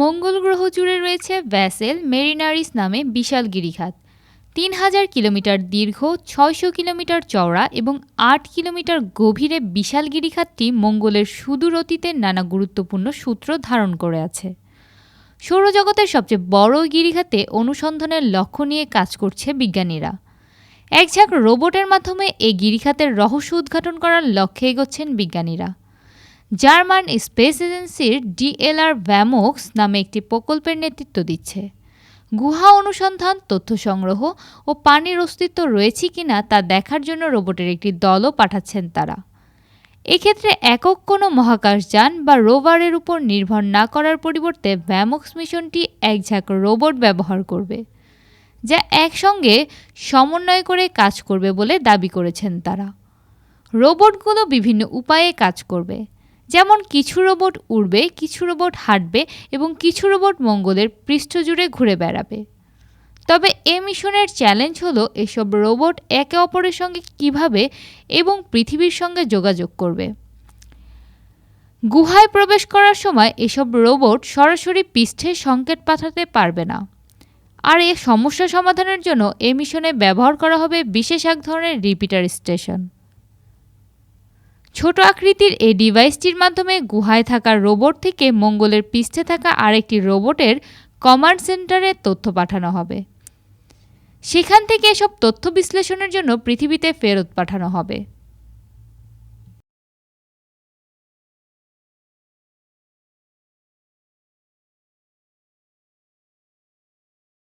মঙ্গল গ্রহ জুড়ে রয়েছে ভ্যাসেল মেরিনারিস নামে বিশাল গিরিখাত। তিন হাজার কিলোমিটার দীর্ঘ, ছয়শো কিলোমিটার চওড়া এবং আট কিলোমিটার গভীরে বিশাল গিরিখাতটি মঙ্গলের সুদূর অতীতের নানা গুরুত্বপূর্ণ সূত্র ধারণ করে আছে। সৌরজগতের সবচেয়ে বড় গিরিখাতে অনুসন্ধানের লক্ষ্য নিয়ে কাজ করছে বিজ্ঞানীরা। একঝাঁক রোবটের মাধ্যমে এই গিরিখাতের রহস্য উদ্ঘাটন করার লক্ষ্যে এগোচ্ছেন বিজ্ঞানীরা। জার্মান স্পেস এজেন্সির ডিএলআর ভ্যামোক্স নামে একটি প্রকল্পের নেতৃত্ব দিচ্ছে। গুহা অনুসন্ধান, তথ্য সংগ্রহ ও পানির অস্তিত্ব রয়েছে কিনা তা দেখার জন্য রোবটের একটি দলও পাঠাচ্ছেন তারা। এক্ষেত্রে একক কোনো মহাকাশযান বা রোভারের উপর নির্ভর না করার পরিবর্তে ভ্যামক্স মিশনটি এক ঝাঁক রোবট ব্যবহার করবে, যা একসঙ্গে সমন্বয় করে কাজ করবে বলে দাবি করেছেন তারা। রোবটগুলো বিভিন্ন উপায়ে কাজ করবে যেমন কিছু রোবট উড়বে, কিছু রোবট হাঁটবে এবং কিছু রোবট মঙ্গলের পৃষ্ঠ জুড়ে ঘুরে বেড়াবে। তবে এ মিশনের চ্যালেঞ্জ হলো এসব রোবট একে অপরের সঙ্গে কীভাবে এবং পৃথিবীর সঙ্গে যোগাযোগ করবে। গুহায় প্রবেশ করার সময় এসব রোবট সরাসরি পৃষ্ঠে সংকেত পাঠাতে পারবে না। আর এ সমস্যা সমাধানের জন্য এ মিশনে ব্যবহার করা হবে বিশেষ এক ধরনের রিপিটার স্টেশন। ছোট আকৃতির এই ডিভাইসটির মাধ্যমে গুহায় থাকা রোবট থেকে মঙ্গলের পৃষ্ঠে থাকা আরেকটি রোবটের কমান্ড সেন্টারে তথ্য পাঠানো হবে। সেখান থেকে এসব তথ্য বিশ্লেষণের জন্য পৃথিবীতে ফেরত পাঠানো হবে।